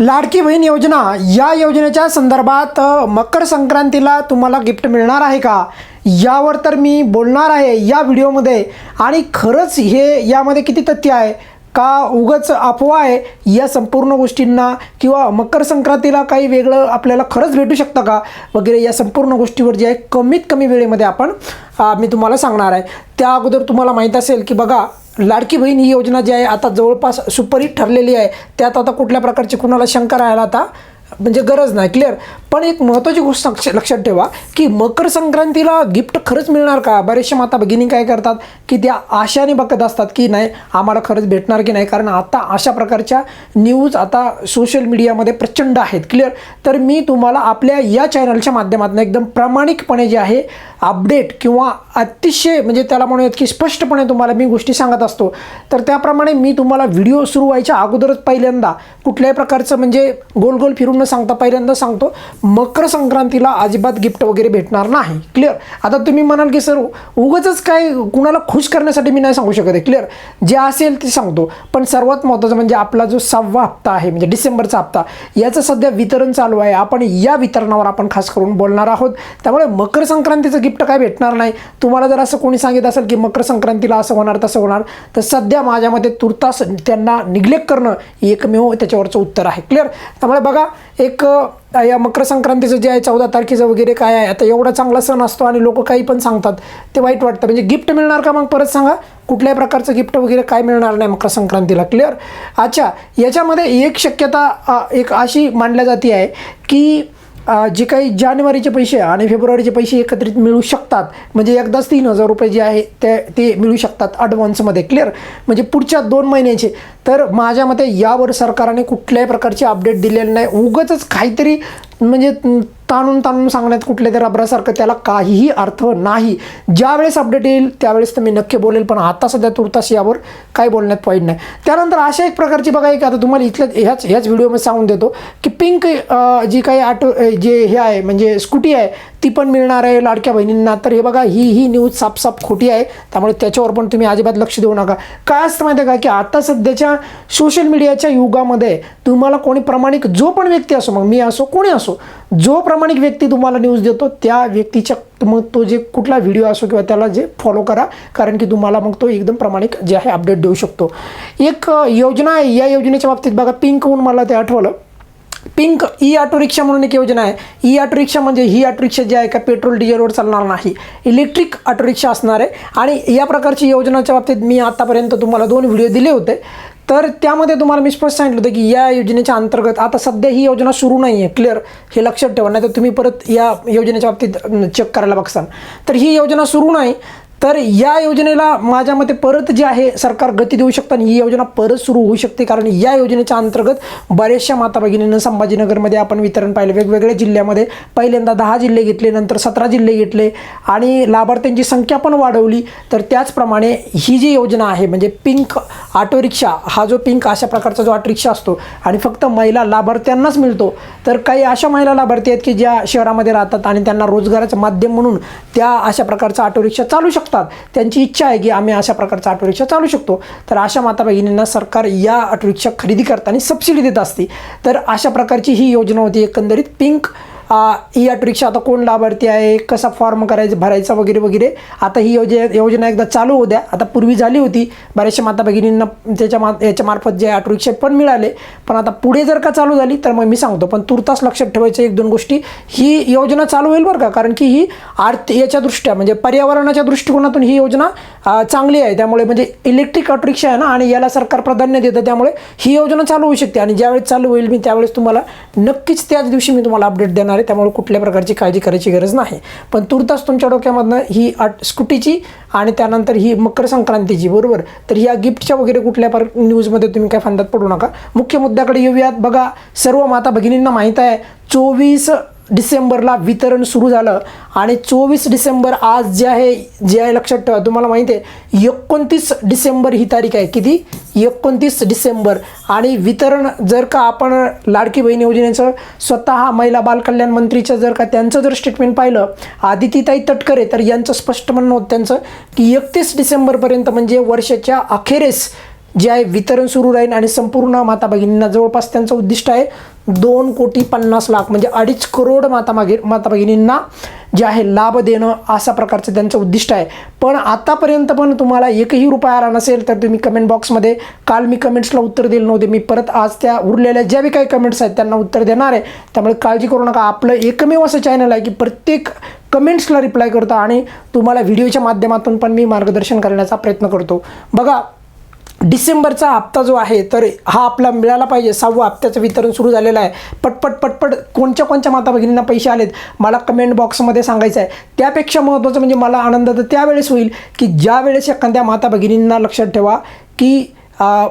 लाडकी बहीण योजना. या योजनेच्या संदर्भात मकर संक्रांतीला तुम्हाला गिफ्ट मिळणार आहे का? यावर तर मी बोलणार आहे या व्हिडिओमध्ये. आणि खरंच हे यामध्ये किती तथ्य आहे? का उगच अफवा आहे या संपूर्ण गोष्टींना? किंवा मकर संक्रांतीला काही वेगळं आपल्याला खरंच भेटू शकतं का? वगैरे या संपूर्ण गोष्टीवर जे आहे कमीत कमी वेळेमध्ये आपण मी तुम्हाला सांगणार आहे. त्या अगोदर तुम्हाला माहीत असेल की बघा लाडकी बहीण ही योजना जी आहे आता जवळपास सुपरहिट ठरलेली आहे. त्यात आता कुठल्या प्रकारची कुणाला शंका राहायला आता? म्हणजे गरज नाही क्लिअर पण एक महत्त्वाची गोष्ट लक्षात ठेवा की मकर संक्रांतीला गिफ्ट खरंच मिळणार का? बरेचशा माता भगिनी काय करतात की त्या आशाने बघत असतात की नाही आम्हाला खरंच भेटणार की नाही? कारण आता अशा प्रकारच्या न्यूज आता सोशल मीडियामध्ये प्रचंड आहेत क्लिअर तर मी तुम्हाला आपल्या या चॅनलच्या माध्यमातून एकदम प्रामाणिकपणे जे आहे अपडेट किंवा अतिशय म्हणजे त्याला म्हणूयात की स्पष्टपणे तुम्हाला मी गोष्टी सांगत असतो. तर त्याप्रमाणे मी तुम्हाला व्हिडिओ सुरू व्हायच्या अगोदरच पहिल्यांदा कुठल्याही प्रकारचं म्हणजे गोल गोल फिरून न सांगता पहिल्यांदा सांगतो मकर संक्रांतीला अजिबात गिफ्ट वगैरे भेटणार नाही. क्लिअर आता तुम्ही म्हणाल की सर उगच काय कुणाला खुश करण्यासाठी मी नाही सांगू शकत आहे. क्लिअर जे असेल ते सांगतो. पण सर्वात महत्त्वाचं म्हणजे आपला जो सहावा हप्ता आहे म्हणजे डिसेंबरचा हप्ता याचं सध्या वितरण चालू आहे. आपण या वितरणावर आपण खास करून बोलणार आहोत. त्यामुळे मकर संक्रांतीचं गिफ्ट काय भेटणार नाही? तुम्हाला जर असं कोणी सांगित असेल की मकर संक्रांतीला असं होणार तसं होणार तर सध्या माझ्या मते तुर्तास त्यांना निग्लेक्ट करणं एकमेव त्याच्यावरचं उत्तर आहे. क्लिअर त्यामुळे बघा एक या मकर संक्रांतीचं जे आहे चौदा तारखेचं वगैरे काय आहे आता एवढा चांगला सण असतो आणि लोक काही पण सांगतात ते वाईट वाटतं. म्हणजे गिफ्ट मिळणार का मग? परत सांगा. कुठल्याही प्रकारचं गिफ्ट वगैरे काय मिळणार नाही मकर संक्रांतीला. क्लिअर अच्छा याच्यामध्ये एक शक्यता एक अशी मांडल्या जाते आहे की जे काही जानेवारीचे पैसे आणि फेब्रुवारीचे पैसे एकत्रित मिळू शकतात म्हणजे एकदाच तीन हजार रुपये जे आहे ते ते मिळू शकतात ॲडव्हान्समध्ये क्लिअर म्हणजे पुढच्या दोन महिन्याचे. तर माझ्या मते यावर सरकारने कुठल्याही प्रकारचे अपडेट दिलेले नाही. उगतच काहीतरी म्हणजे ताणून ताणून सांगण्यात कुठल्या तरी रबरासारखं त्याला काहीही अर्थ नाही. ज्यावेळेस अपडेट येईल त्यावेळेस तर मी नक्की बोलेल पण आता सध्या तुर्तास यावर काय बोलण्यात पॉईंट नाही. त्यानंतर अशा एक प्रकारची बघा एक आता तुम्हाला इथल्या ह्याच ह्याच व्हिडिओमध्ये सांगून देतो की पिंक जी काही ऑटो जे हे आहे म्हणजे स्कूटी आहे ती पण मिळणार आहे लाडक्या बहिणींना. तर हे बघा ही ही न्यूज साफसाफ खोटी आहे. त्यामुळे त्याच्यावर पण तुम्ही अजिबात लक्ष देऊ नका. काय असतं माहिती आहे का की आता सध्याच्या सोशल मीडियाच्या युगामध्ये तुम्हाला कोणी प्रामाणिक जो पण व्यक्ती असो मग मी असो कोणी असो जो प्रामाणिक व्यक्ती तुम्हाला न्यूज देतो त्या व्यक्तीच्या मग तो जे कुठला व्हिडिओ असो किंवा त्याला जे फॉलो करा कारण की तुम्हाला मग तो एकदम प्रामाणिक जे आहे अपडेट देऊ शकतो. एक योजना आहे. या योजनेच्या बाबतीत बघा पिंक होऊन मला ते आठवलं. पिंक ई ऑटो रिक्षा म्हणून एक योजना आहे. ई ऑटो रिक्षा म्हणजे ही ऑटो रिक्षा जी आहे का पेट्रोल डिझेलवर चालणार नाही. इलेक्ट्रिक ऑटो रिक्षा असणार आहे. आणि या प्रकारची योजनाच्या बाबतीत मी आतापर्यंत तुम्हाला दोन व्हिडिओ दिले होते. तर त्यामध्ये तुम्हाला मी स्पष्ट सांगितलं होतं की या योजनेच्या अंतर्गत आता सध्या ही योजना सुरू नाही आहे क्लिअर हे लक्षात ठेवा. नाही तर तुम्ही परत या योजनेच्या बाबतीत चेक करायला बघसाल तर ही योजना सुरू नाही. तर या योजनेला माझ्या मते परत जे आहे सरकार गती देऊ शकतं आणि ही योजना परत सुरू होऊ शकते. कारण या योजनेच्या अंतर्गत बऱ्याचशा माता भगिनींना संभाजीनगरमध्ये आपण वितरण पाहिलं. वेगवेगळ्या जिल्ह्यामध्ये पहिल्यांदा दहा जिल्हे घेतले नंतर सतरा जिल्हे घेतले आणि लाभार्थ्यांची संख्या पण वाढवली. तर त्याचप्रमाणे ही जी योजना आहे म्हणजे पिंक ऑटो रिक्षा हा जो पिंक अशा प्रकारचा जो ऑटो रिक्षा असतो आणि फक्त महिला लाभार्थ्यांनाच मिळतो. तर काही अशा महिला लाभार्थी आहेत की ज्या शहरामध्ये राहतात आणि त्यांना रोजगाराचं माध्यम म्हणून त्या अशा प्रकारचा ऑटो रिक्षा चालू शकतात. त्यांची इच्छा आहे की आम्ही अशा प्रकारचा ऑटो रिक्षा चालू शकतो. तर अशा माता भगिनींना सरकार या ऑटो रिक्षा खरेदी करताना सबसिडी देत असते. तर अशा प्रकारची ही योजना होती. एकंदरीत पिंक ई ऑटो रिक्षा आता कोण लाभार्थी आहे? कसा फॉर्म करायचा भरायचा वगैरे वगैरे? आता ही योजना योजना एकदा चालू होऊ द्या. आता पूर्वी झाली होती. बऱ्याचशा माता भगिनींना त्याच्या मा याच्यामार्फत जे ऑटो रिक्षा पण मिळाले. पण आता पुढे जर का चालू झाली तर मग मी सांगतो. पण तुर्तास लक्षात ठेवायचं एक दोन गोष्टी. ही योजना चालू होईल बरं का? कारण की ही आर्थ याच्या दृष्ट्या म्हणजे पर्यावरणाच्या दृष्टिकोनातून ही योजना चांगली आहे. त्यामुळे म्हणजे इलेक्ट्रिक ऑटो रिक्षा आहे ना आणि याला सरकार प्राधान्य देतं त्यामुळे ही योजना चालू होऊ शकते. आणि ज्यावेळेस चालू होईल मी त्यावेळेस तुम्हाला नक्कीच त्याच दिवशी मी तुम्हाला अपडेट देणार आहे. त्यामुळे कुठल्या प्रकारची काळजी करायची गरज नाही. पण तुर्तास तुमच्या डोक्यामधनं ही आट स्कूटीची आणि त्यानंतर ही मकर संक्रांतीची बरोबर? तर ह्या गिफ्टच्या वगैरे कुठल्या पर न्यूजमध्ये तुम्ही काय फंदात पडू नका. मुख्य मुद्द्याकडे येऊयात. बघा सर्व माता भगिनींना माहीत आहे चोवीस डिसेंबरला वितरण सुरू झालं आणि चोवीस डिसेंबर आज जे आहे जे आहे लक्षात ठेवा तुम्हाला माहिती आहे एकोणतीस डिसेंबर ही तारीख आहे. किती? एकोणतीस डिसेंबर. आणि वितरण जर का आपण लाडकी बहीण योजनेचं स्वतः महिला बालकल्याण मंत्रीचं जर का त्यांचं जर स्टेटमेंट पाहिलं आदितीताई तटकरे तर यांचं स्पष्ट म्हणणं होतं त्यांचं की एकतीस डिसेंबरपर्यंत म्हणजे वर्षाच्या अखेरीस जे आहे वितरण सुरू राहील आणि संपूर्ण माता भगिनींना जवळपास त्यांचं उद्दिष्ट आहे दोन कोटी पन्नास लाख म्हणजे अडीच करोड माता मागे माता भगिनींना जे आहे लाभ देणं असा प्रकारचं त्यांचं उद्दिष्ट आहे. पण आतापर्यंत पण तुम्हाला एकही रुपया आला नसेल तर तुम्ही कमेंट बॉक्समध्ये काल मी कमेंट्सला उत्तर दिलं नव्हते मी परत आज त्या उरलेल्या ज्या बी काही कमेंट्स आहेत त्यांना उत्तर देणार आहे. त्यामुळे काळजी करू नका. आपलं एकमेव असं चॅनल आहे की प्रत्येक कमेंट्सला रिप्लाय करतो आणि तुम्हाला व्हिडिओच्या माध्यमातून पण मी मार्गदर्शन करण्याचा प्रयत्न करतो. बघा डिसेंबरचा हप्ता जो आहे तर हा आपला मिळाला पाहिजे. सहावं हप्त्याचं वितरण सुरू झालेलं आहे. पटपट पटपट कोणच्या कोणत्या माता भगिनींना पैसे आलेत मला कमेंट बॉक्समध्ये सांगायचं आहे त्यापेक्षा महत्त्वाचं म्हणजे मला आनंद तर त्यावेळेस होईल की ज्या वेळेस एखाद्या माता भगिनींना लक्षात ठेवा की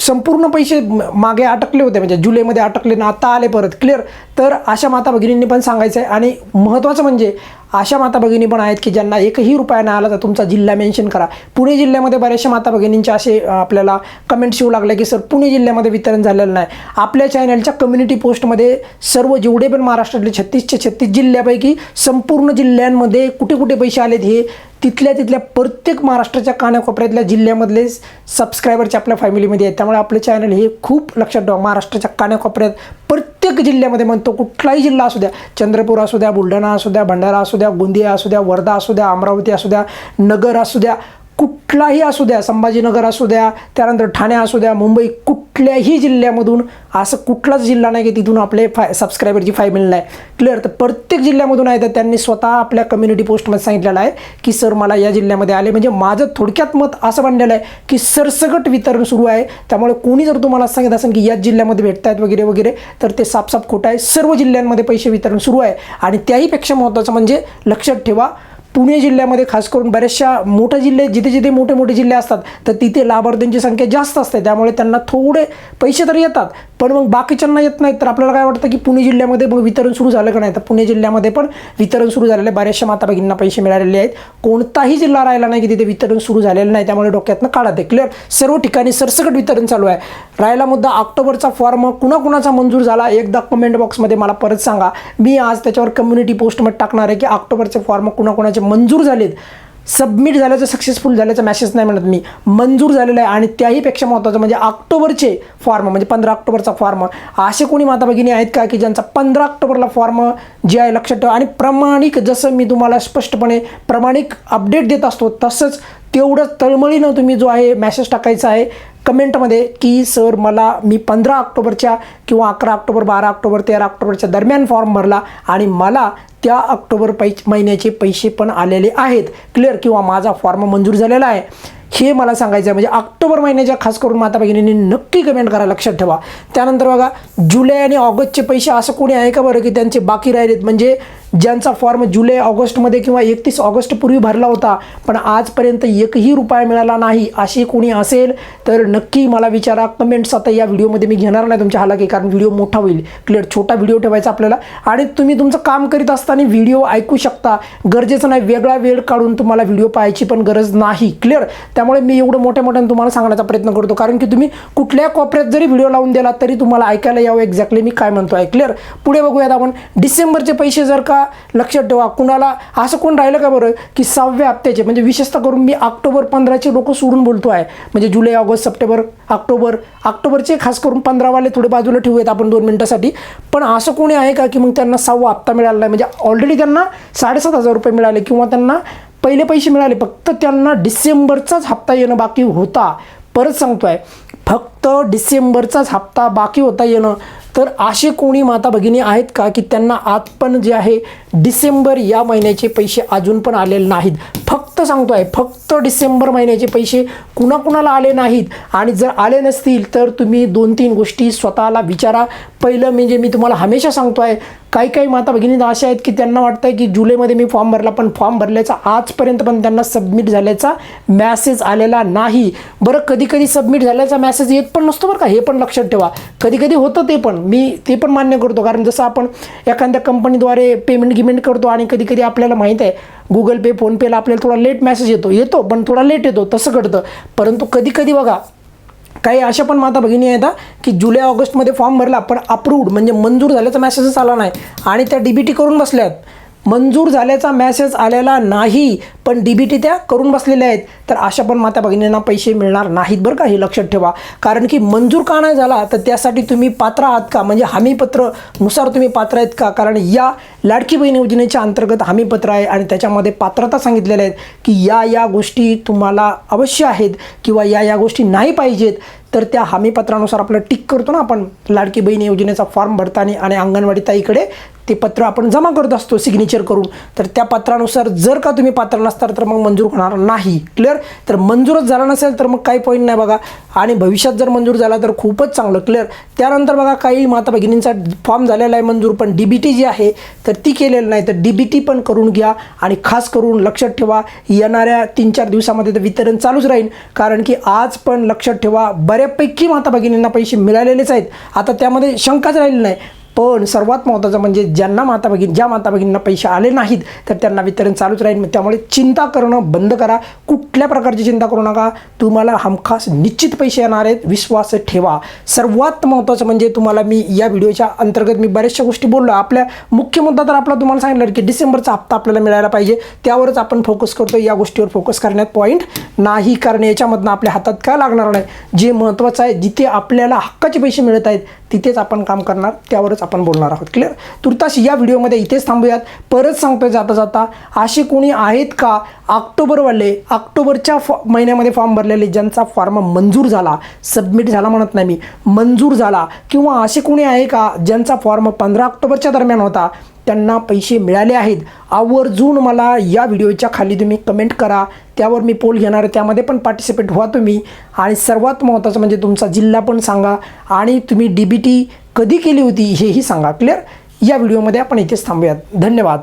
संपूर्ण पैसे मागे अटकले होते. म्हणजे जुलैमध्ये अटकले ना आता आले परत. क्लिअर तर अशा माता भगिनींनी पण सांगायचं आहे आणि महत्त्वाचं म्हणजे अशा माता भगिनी पण आहेत की ज्यांना एकही रुपया नाही आला तर तुमचा जिल्हा मेन्शन करा. पुणे जिल्ह्यामध्ये बऱ्याचशा माता भगिनींचे असे आपल्याला कमेंट्स येऊ लागले की सर पुणे जिल्ह्यामध्ये वितरण झालेलं नाही. आपल्या चॅनलच्या कम्युनिटी पोस्टमध्ये सर्व जेवढे पण महाराष्ट्रातले छत्तीसचे छत्तीस जिल्ह्यापैकी संपूर्ण जिल्ह्यांमध्ये कुठे कुठे पैसे आलेत हे तिथल्या तिथल्या प्रत्येक महाराष्ट्राच्या कानाकोपऱ्यातल्या जिल्ह्यामधले सबस्क्रायबरचे आपल्या फॅमिलीमध्ये आहेत. त्यामुळे आपलं चॅनल हे खूप लक्षात ठेवा. महाराष्ट्राच्या कानाकोपऱ्यात प्रत्येक जिल्ह्यामध्ये म्हणतो कुठलाही जिल्हा असू द्या चंद्रपूर असू द्या बुलढाणा असू द्या भंडारा असू द्या गोंदिया असू द्या वर्धा असू द्या अमरावती असू द्या नगर असू द्या कुठलाही असू द्या संभाजीनगर असू द्या त्यानंतर ठाणे असू द्या मुंबई कुठल्याही जिल्ह्यामधून असं कुठलाच जिल्हा नाही की तिथून आपले फाय सबस्क्रायबरची फाय मिळणार आहे क्लिअर तर प्रत्येक जिल्ह्यामधून आहे तर त्यांनी स्वतः आपल्या कम्युनिटी पोस्टमध्ये सांगितलेलं आहे की सर मला या जिल्ह्यामध्ये आले. म्हणजे माझं थोडक्यात मत असं बनलेलं आहे की सरसकट वितरण सुरू आहे. त्यामुळे कोणी जर तुम्हाला सांगत असेल की याच जिल्ह्यामध्ये भेटत आहेत वगैरे वगैरे तर ते सापसाप खोटं आहे. सर्व जिल्ह्यांमध्ये पैसे वितरण सुरू आहे. आणि त्याहीपेक्षा महत्त्वाचं म्हणजे लक्षात ठेवा पुणे जिल्ह्यामध्ये खास करून बऱ्याचशा मोठे जिल्हे जिथे जिथे मोठे मोठे जिल्हे असतात तर तिथे लाभार्थ्यांची संख्या जास्त असते. त्यामुळे त्यांना थोडे पैसे तर येतात पण मग बाकीच्यांना येत नाहीत. तर आपल्याला काय वाटतं की पुणे जिल्ह्यामध्ये मग वितरण सुरू झालं का नाही? तर पुणे जिल्ह्यामध्ये पण वितरण सुरू झालेलं आहे. बऱ्याचशा माता भगिनींना पैसे मिळालेले आहेत. कोणताही जिल्हा राहिला नाही की तिथे वितरण सुरू झालेलं नाही. त्यामुळे डोक्यातनं काढा ते क्लिअर सर्व ठिकाणी सरसकट वितरण चालू आहे. राहिला मुद्दा ऑक्टोबरचा फॉर्म कुणाकुणाचा मंजूर झाला एकदा कमेंट बॉक्समध्ये मला परत सांगा. मी आज त्याच्यावर कम्युनिटी पोस्टमध्ये टाकणार आहे की ऑक्टोबरचे फॉर्म कुणाकुणाचे मंजूर झालेत सबमिट झाल्याचं सक्सेसफुल झाल्याचा मॅसेज नाही म्हणत मी. मंजूर झालेलं आहे आणि त्याहीपेक्षा महत्त्वाचं म्हणजे ऑक्टोबरचे फॉर्म म्हणजे पंधरा ऑक्टोबरचा फॉर्म असे कोणी माता भगिनी आहेत का की ज्यांचा पंधरा ऑक्टोबरला फॉर्म जे आहे लक्षात ठेवा. आणि प्रमाणिक जसं मी तुम्हाला स्पष्टपणे प्रमाणिक अपडेट देत असतो तसंच तेवढंच तळमळीनं तुम्ही जो आहे मॅसेज टाकायचा आहे. कमेंटमध्ये की सर मला मी पंधरा ऑक्टोबरच्या किंवा अकरा ऑक्टोबर बारा ऑक्टोबर तेरा ऑक्टोबरच्या दरम्यान फॉर्म भरला आणि मला त्या ऑक्टोबर पै महिन्याचे पैसे पण आलेले आहेत. क्लिअर किंवा माझा फॉर्म मंजूर झालेला आहे. हे मला सांगायचं आहे. म्हणजे ऑक्टोबर महिन्याच्या खास करून माता भगिनींनी नक्की कमेंट करा लक्षात ठेवा. त्यानंतर बघा जुलै आणि ऑगस्टचे पैसे असं कोणी आहे का बरं की त्यांचे बाकी राहिलेत? म्हणजे ज्यांचा फॉर्म जुलै ऑगस्टमध्ये किंवा एकतीस ऑगस्टपूर्वी भरला होता पण आजपर्यंत एकही रुपया मिळाला नाही अशी कोणी असेल तर नक्की मला विचारा. कमेंट्स आता या व्हिडिओमध्ये मी घेणार नाही तुमच्या हालाकी कारण व्हिडिओ मोठा होईल. क्लिअर छोटा व्हिडिओ ठेवायचा आपल्याला. आणि तुम्ही तुमचं काम करीत असताना व्हिडिओ ऐकू शकता. गरजेचं नाही वेगळा वेळ काढून तुम्हाला व्हिडिओ पाहायची पण गरज नाही. क्लिअर त्यामुळे मी एवढं मोठ्या मोठ्यानं तुम्हाला सांगण्याचा प्रयत्न करतो. कारण की तुम्ही कुठल्या कोपऱ्यात जरी व्हिडिओ लावून दिला तरी तुम्हाला ऐकायला यावं एक्झॅक्टली मी काय म्हणतो आहे क्लिअर पुढे बघूयात आपण. डिसेंबरचे पैसे जर का लक्षात ठेवा. कुणाला असं कोण राहिलं का बरं की सहाव्या हप्त्याचे म्हणजे विशेषतः करून मी ऑक्टोबर पंधराचे लोक सोडून बोलतो आहे. म्हणजे जुलै ऑगस्ट सप्टेंबर ऑक्टोबर ऑक्टोबरचे खास करून पंधरावाले थोडे बाजूला ठेवूयात आपण दोन मिनटासाठी. पण असं कोणी आहे का की मग त्यांना सहावा हप्ता मिळाला नाही? म्हणजे ऑलरेडी त्यांना साडेसात हजार रुपये मिळाले किंवा त्यांना पहिले पैसे मिळाले फक्त त्यांना डिसेंबरचाच हप्ता येणं बाकी होता. परत सांगतोय फक्त डिसेंबरचाच हप्ता बाकी होता येणं. तर असे कोणी माता भगिनी आहेत का की त्यांना आज पण जे आहे डिसेंबर या महिन्याचे पैसे अजून पण आलेले नाहीत. फक्त सांगतो आहे फक्त डिसेंबर महिन्याचे पैसे कुणाकुणाला आले नाहीत. आणि जर आले नसतील तर तुम्ही दोन तीन गोष्टी स्वतःला विचारा. पहिलं म्हणजे मी तुम्हाला हमेशा सांगतो आहे काही काही माता भगिनी अशा आहेत की त्यांना वाटतं आहे की जुलैमध्ये मी फॉर्म भरला पण फॉर्म भरल्याचा आजपर्यंत पण त्यांना सबमिट झाल्याचा मॅसेज आलेला नाही. बरं कधी कधी सबमिट झाल्याचा मॅसेज येत पण नसतो बरं का हे पण लक्षात ठेवा. कधी कधी होतं ते पण मी ते पण मान्य करतो. कारण जसं आपण एखाद्या कंपनीद्वारे पेमेंट गिमेंट करतो आणि कधी कधी आपल्याला माहीत आहे गुगल पे फोनपेला आपल्याला थोडा लेट मॅसेज येतो. येतो पण थोडा लेट येतो तसं घडतं. परंतु कधी कधी बघा काही अशा पण माता भगिनी आहेत की जुलै ऑगस्टमध्ये फॉर्म भरला पण अप्रूव्ड म्हणजे मंजूर झाल्याचा मेसेजच आला नाही. आणि त्या डी बी टी करून बसल्यात. मंजूर झाल्याचा मॅसेज आलेला नाही पण डी बी टी त्या करून बसलेल्या आहेत. तर अशा पण माता भगिनींना पैसे मिळणार नाहीत बरं का हे लक्षात ठेवा. कारण की मंजूर का नाही झाला तर त्यासाठी तुम्ही पात्र आहात का? म्हणजे हमीपत्रनुसार तुम्ही पात्र आहेत का? कारण या लाडकी बहीण योजनेच्या अंतर्गत हमीपत्र आहे आणि त्याच्यामध्ये पात्रता सांगितलेल्या आहेत की या या गोष्टी तुम्हाला अवश्य आहेत किंवा या या गोष्टी नाही पाहिजेत. तर त्या हमीपत्रानुसार आपलं टिक करतो ना आपण. लाडकी बहीण योजनेचा फॉर्म भरताना आणि अंगणवाडी ताईकडे ते पत्र आपण जमा करत असतो सिग्नेचर करून. तर त्या पत्रानुसार जर का तुम्ही पात्र नसताल तर मग मंजूर होणार नाही. क्लिअर तर मंजूरच झाला नसेल तर मग काही पॉईंट नाही बघा. आणि भविष्यात जर मंजूर झाला तर खूपच चांगलं. क्लिअर त्यानंतर बघा काही माता भगिनींचा फॉर्म झालेला आहे मंजूर पण डी बी टी जी आहे तर ती केलेलं नाही. तर डी बी टी पण करून घ्या आणि खास करून लक्षात ठेवा येणाऱ्या तीन चार दिवसामध्ये तर वितरण चालूच राहील. कारण की आज पण लक्षात ठेवा बऱ्यापैकी माता भगिनींना पैसे मिळालेलेच आहेत. आता त्यामध्ये शंकाच राहिली नाही. पण सर्वात महत्त्वाचं म्हणजे ज्यांना माता भगिनी ज्या माता भगिनींना पैसे आले नाहीत तर त्यांना वितरण चालूच राहील. त्यामुळे चिंता करणं बंद करा. कुठल्या प्रकारची चिंता करू नका. तुम्हाला हमखास निश्चित पैसे येणार आहेत. विश्वास ठेवा. सर्वात महत्त्वाचं म्हणजे तुम्हाला मी या व्हिडिओच्या अंतर्गत मी बऱ्याचशा गोष्टी बोललो. आपल्या मुख्य मुद्दा तर आपला तुम्हाला सांगितलं की डिसेंबरचा हप्ता आपल्याला मिळायला पाहिजे. त्यावरच आपण फोकस करतो. या गोष्टीवर फोकस करण्यात पॉईंट नाही. कारण याच्यामधनं आपल्या हातात काय लागणार नाही? जे महत्त्वाचं आहे जिथे आपल्याला हक्काचे पैसे मिळत आहेत तिथेच आपण काम करणार त्यावरच आपण बोलणार आहोत. क्लिअर तुर्तास या व्हिडिओमध्ये इथेच थांबूयात. परत सांगतोय जाता जाता असे कोणी आहेत का? ऑक्टोबरवाले ऑक्टोबरच्या फॉ महिन्यामध्ये फॉर्म भरलेले ज्यांचा फॉर्म मंजूर झाला सबमिट झाला म्हणत नाही मी मंजूर झाला किंवा असे कोणी आहे का ज्यांचा फॉर्म पंधरा ऑक्टोबरच्या दरम्यान होता त्यांना पैसे मिळाले आहेत. आवर्जून मला या व्हिडिओच्या खाली तुम्ही कमेंट करा. त्यावर मी पोल घेणार आहे. त्यामध्ये पण पार्टिसिपेट व्हा तुम्ही. आणि सर्वात महत्त्वाचं म्हणजे तुमचा जिल्हा पण सांगा. आणि तुम्ही डी बी टी कधी केली होती हेही सांगा. क्लिअर या व्हिडिओमध्ये आपण इथेच थांबूयात. धन्यवाद.